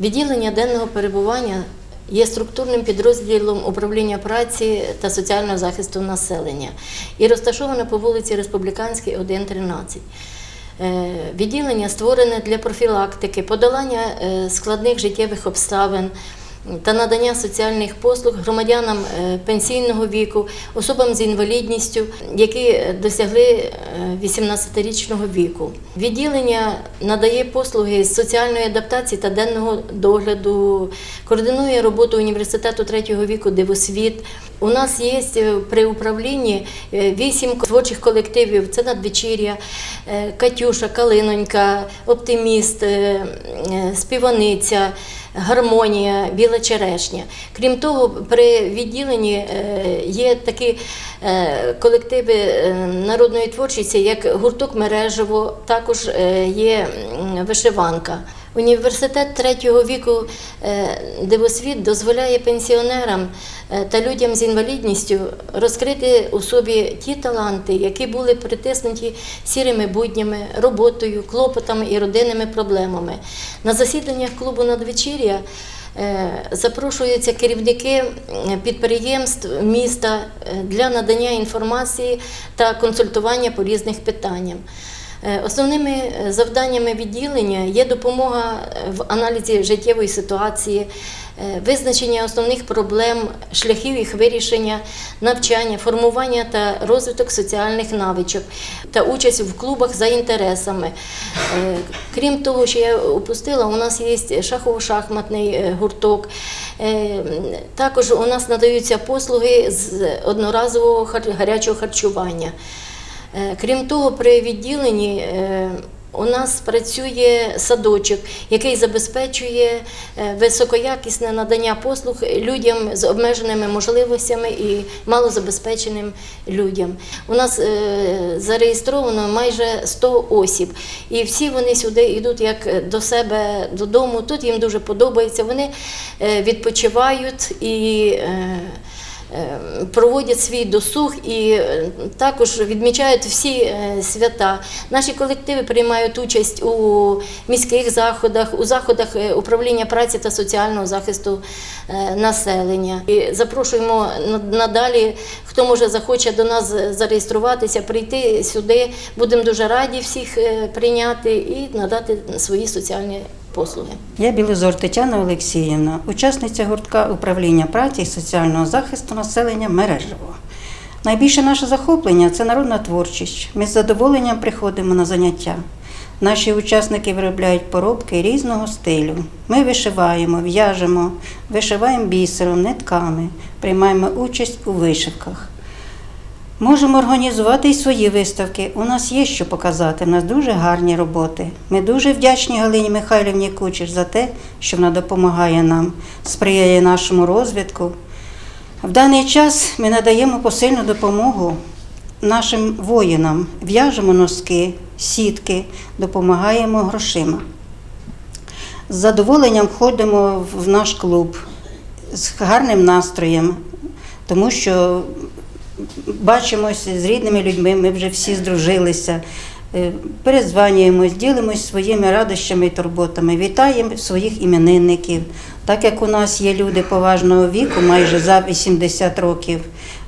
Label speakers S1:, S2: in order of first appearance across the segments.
S1: Відділення денного перебування є структурним підрозділом управління праці та соціального захисту населення і розташоване по вулиці Республіканській 1.13. Е, Відділення створене для профілактики, подолання е, складних життєвих обставин та надання соціальних послуг громадянам е, пенсійного віку, особам з інвалідністю, які е, досягли е, 18-річного віку. Відділення надає послуги з соціальної адаптації та денного догляду, координує роботу університету третього віку Дивосвіт. У нас є е, при управлінні е, вісім творчих колективів. Це надвечір'я, е, Катюша, Калинонька, Оптиміст, Співаниця, Гармонія, Біла Черешня. Крім того, при відділенні є такі колективи народної творчості, як гурток Мережево, також є вишиванка. Університет третього віку е, Дивосвіт дозволяє пенсіонерам е, та людям з інвалідністю розкрити у собі ті таланти, які були притиснуті сірими буднями, роботою, клопотами і родинними проблемами. На засіданнях клубу надвечір'я е, запрошуються керівники підприємств міста для надання інформації та консультування по різних питаннях. Е, Основними е, завданнями відділення є допомога е, в аналізі життєвої ситуації, визначення основних проблем, шляхів їх вирішення, навчання, формування та розвиток соціальних навичок та участь в клубах за інтересами. Крім того, що я упустила, у нас є шахово-шахматний гурток. Також у нас надаються послуги з одноразового гарячого харчування. Е, Крім того, при відділенні е, у нас працює садочок, який забезпечує е, високоякісне надання послуг людям з обмеженими можливостями і малозабезпеченим людям. У нас зареєстровано майже 100 осіб, і всі вони сюди йдуть як до себе додому. Тут їм дуже подобається. Вони відпочивають і. Е, проводять свій досуг і е, також відмічають всі е, свята. Наші колективи приймають участь у міських заходах, у заходах управління праці та соціального захисту населення. І запрошуємо на- надалі, хто може захоче до нас зареєструватися, прийти сюди. Будемо дуже раді всіх прийняти і надати свої соціальні послуги.
S2: Я Білозор Тетяна Олексіївна, учасниця гуртка управління праці і соціального захисту населення Мережево. Найбільше наше захоплення це народна творчість. Ми з задоволенням приходимо на заняття. Наші учасники виробляють поробки різного стилю. Ми вишиваємо, в'яжемо, вишиваємо бісером, нитками, приймаємо участь у вишивках. Можемо організувати і свої виставки. У нас є що показати. У нас дуже гарні роботи. Ми дуже вдячні Галині Михайлівні Кучер за те, що вона допомагає нам, сприяє нашому розвитку. В даний час ми надаємо посильну допомогу нашим воїнам, в'яжемо носки, сітки, допомагаємо грошима. З задоволенням ходимо в наш клуб з гарним настроєм, тому що бачимося з рідними людьми, ми вже всі здружилися, е, перезванюємось, ділимось своїми радощами і турботами, вітаємо своїх іменинників. Так як у нас є люди поважного віку, майже за 80 років,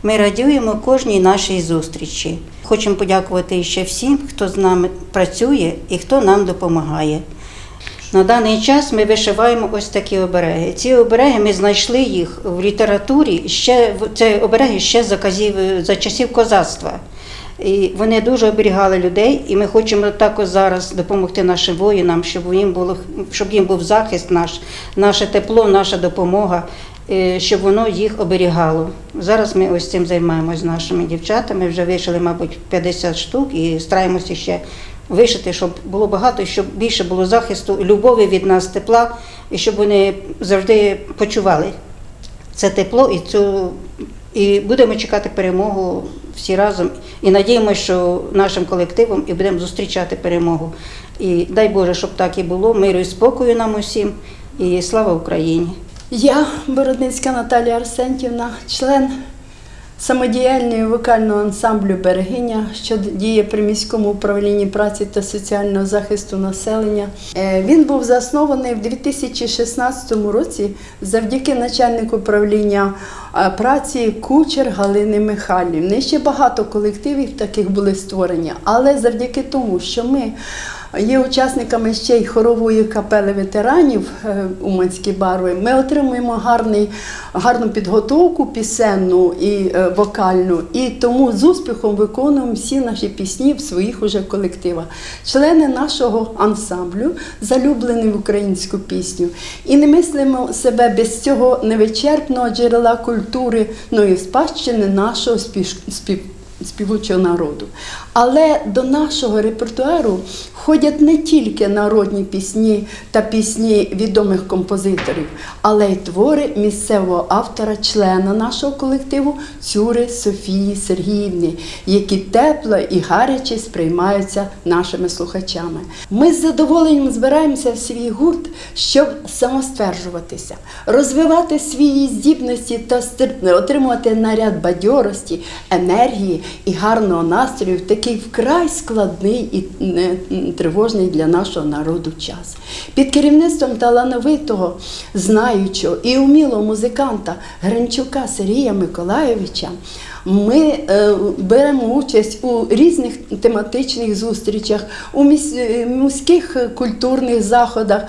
S2: ми радіємо кожній нашій зустрічі. Хочемо подякувати ще всім, хто з нами працює і хто нам допомагає. На даний час ми вишиваємо ось такі обереги. Ці обереги ми знайшли їх в літературі ще це обереги ще за за часів козацтва. І вони дуже оберігали людей, і ми хочемо також зараз допомогти нашим воїнам, щоб їм було щоб їм був захист наш, наше тепло, наша допомога, е, щоб воно їх оберігало. Зараз ми ось цим займаємось з нашими дівчатами. Вже вишили, мабуть, 50 штук і стараємося ще вишити, щоб було багато, щоб більше було захисту, любові від нас, тепла, і щоб вони завжди почували це тепло і цю. І будемо чекати перемогу всі разом. І надіємося, що нашим колективом і будемо зустрічати перемогу. І дай Боже, щоб так і було. Миру і спокою нам усім. І слава Україні!
S3: Я, Бородницька Наталія Арсентівна, член самодіяльного вокального ансамблю Берегиня, що діє при міському управлінні праці та соціального захисту населення. Е, Він був заснований в 2016 році завдяки начальнику управління праці Кучер Галини Михайлівни. Ще багато колективів таких були створені, але завдяки тому, що ми Є учасниками ще й хорової капели ветеранів е, Уманські барви. Ми отримуємо гарний, гарну підготовку пісенну і е, вокальну, і тому з успіхом виконуємо всі наші пісні в своїх уже колективах. Члени нашого ансамблю залюблені в українську пісню. І не мислимо себе без цього невичерпного джерела культури, ну і спадщини нашого спів, співучого народу. Але до нашого репертуару входять не тільки народні пісні та пісні відомих композиторів, але й твори місцевого автора, члена нашого колективу Цюри Софії Сергіївни, які тепло і гаряче сприймаються нашими слухачами. Ми з задоволенням збираємося в свій гурт, щоб самостверджуватися, розвивати свої здібності та отримувати наряд бадьорості, енергії і гарного настрою в такий вкрай складний і тривожний для нашого народу час. Під керівництвом талановитого, знаючого і умілого музиканта Гринчука Сергія Миколайовича ми е, беремо участь у різних тематичних зустрічах, у е, міських культурних заходах.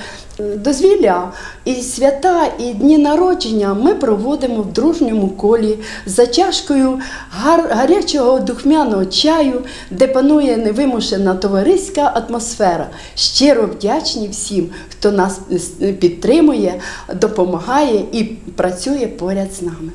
S3: Дозвілля і свята, і дні народження ми проводимо в дружньому колі за чашкою гар- гарячого духмяного чаю, де панує невимушена товариська атмосфера. Щиро вдячні всім, хто нас е, підтримує, допомагає і працює поряд з нами.